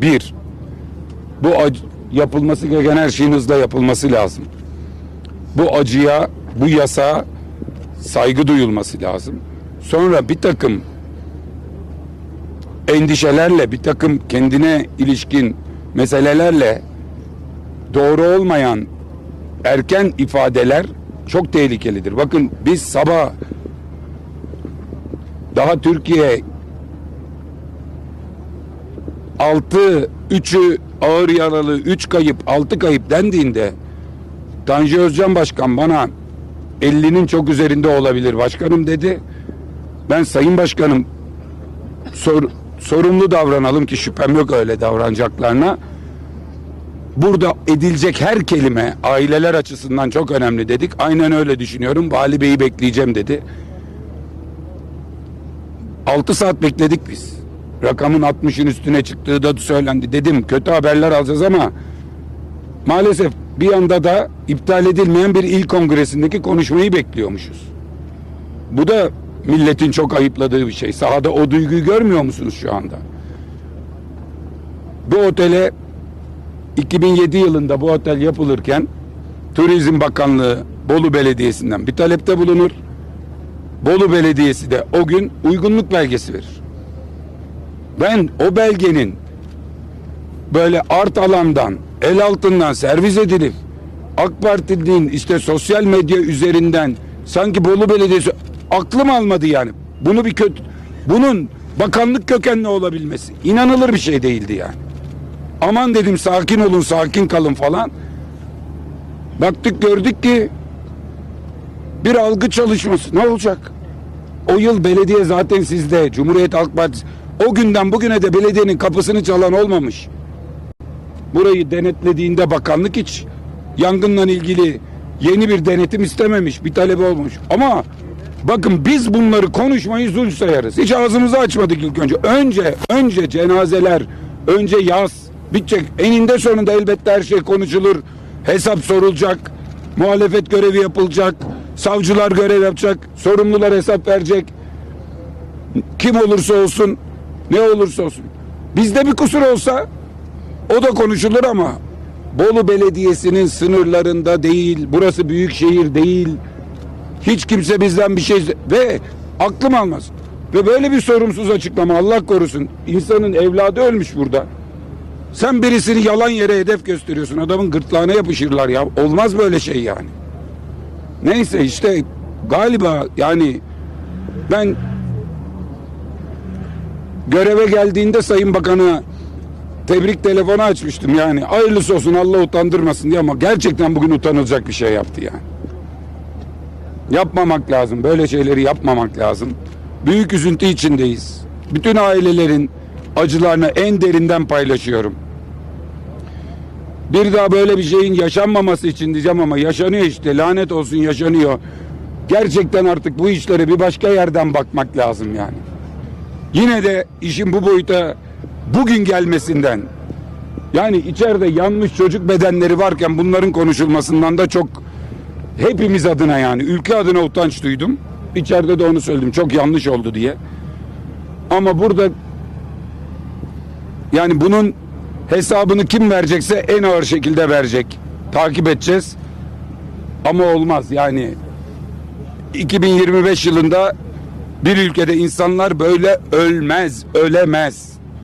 Bir, bu yapılması gereken her şeyin hızla yapılması lazım. Bu acıya, bu yasa saygı duyulması lazım. Sonra bir takım endişelerle, bir takım kendine ilişkin meselelerle doğru olmayan erken ifadeler çok tehlikelidir. Bakın biz sabah daha Türkiye 6 3'ü ağır yaralı 3 kayıp 6 kayıp dendiğinde Tanju Özcan Başkan bana 50'nin çok üzerinde olabilir başkanım dedi. Ben sayın başkanım sor, sorumlu davranalım ki şüphem yok öyle davranacaklarına. Burada edilecek her kelime aileler açısından çok önemli dedik. Aynen öyle düşünüyorum. Vali Bey'i bekleyeceğim dedi. 6 saat bekledik biz. Rakamın 60'ın üstüne çıktığı da söylendi. Dedim kötü haberler alacağız ama maalesef bir anda da iptal edilmeyen bir il kongresindeki konuşmayı bekliyormuşuz. Bu da milletin çok ayıpladığı bir şey. Sahada o duyguyu görmüyor musunuz şu anda? Bu otele 2007 yılında bu otel yapılırken Turizm Bakanlığı Bolu Belediyesi'nden bir talepte bulunur. Bolu Belediyesi de o gün uygunluk belgesi verir. Ben o belgenin böyle art alandan, el altından servis edilip AK Parti'nin işte sosyal medya üzerinden sanki Bolu Belediyesi aklım almadı yani. Bunu bir kötü bunun bakanlık kökenli olabilmesi inanılır bir şey değildi yani. Aman dedim sakin olun, sakin kalın falan. Baktık gördük ki bir algı çalışması ne olacak? O yıl belediye zaten sizde. Cumhuriyet Halk Partisi. O günden bugüne de belediyenin kapısını çalan olmamış. Burayı denetlediğinde bakanlık hiç yangınla ilgili yeni bir denetim istememiş. Bir talep olmuş. Ama bakın biz bunları konuşmayı zul sayarız. Hiç ağzımızı açmadık ilk önce. Önce önce cenazeler, önce yaz bitecek. Eninde sonunda elbette her şey konuşulur. Hesap sorulacak. Muhalefet görevi yapılacak. Savcılar görev yapacak. Sorumlular hesap verecek. Kim olursa olsun, ne olursa olsun. Bizde bir kusur olsa o da konuşulur ama Bolu Belediyesi'nin sınırlarında değil, burası büyük şehir değil. Hiç kimse bizden bir şey ve aklım almaz. Ve böyle bir sorumsuz açıklama Allah korusun. İnsanın evladı ölmüş burada. Sen birisini yalan yere hedef gösteriyorsun. Adamın gırtlağına yapışırlar ya. Olmaz böyle şey yani. Neyse işte galiba yani ben göreve geldiğinde Sayın Bakan'a tebrik telefonu açmıştım yani. Hayırlısı olsun Allah utandırmasın diye ama gerçekten bugün utanılacak bir şey yaptı yani. Yapmamak lazım. Böyle şeyleri yapmamak lazım. Büyük üzüntü içindeyiz. Bütün ailelerin acılarını en derinden paylaşıyorum. Bir daha böyle bir şeyin yaşanmaması için diyeceğim ama yaşanıyor işte. Lanet olsun yaşanıyor. Gerçekten artık bu işlere bir başka yerden bakmak lazım yani. Yine de işin bu boyuta bugün gelmesinden yani içeride yanmış çocuk bedenleri varken bunların konuşulmasından da çok hepimiz adına yani ülke adına utanç duydum. İçeride de onu söyledim. Çok yanlış oldu diye. Ama burada yani bunun hesabını kim verecekse en ağır şekilde verecek. Takip edeceğiz. Ama olmaz yani 2025 yılında bir ülkede insanlar böyle ölmez, ölemez.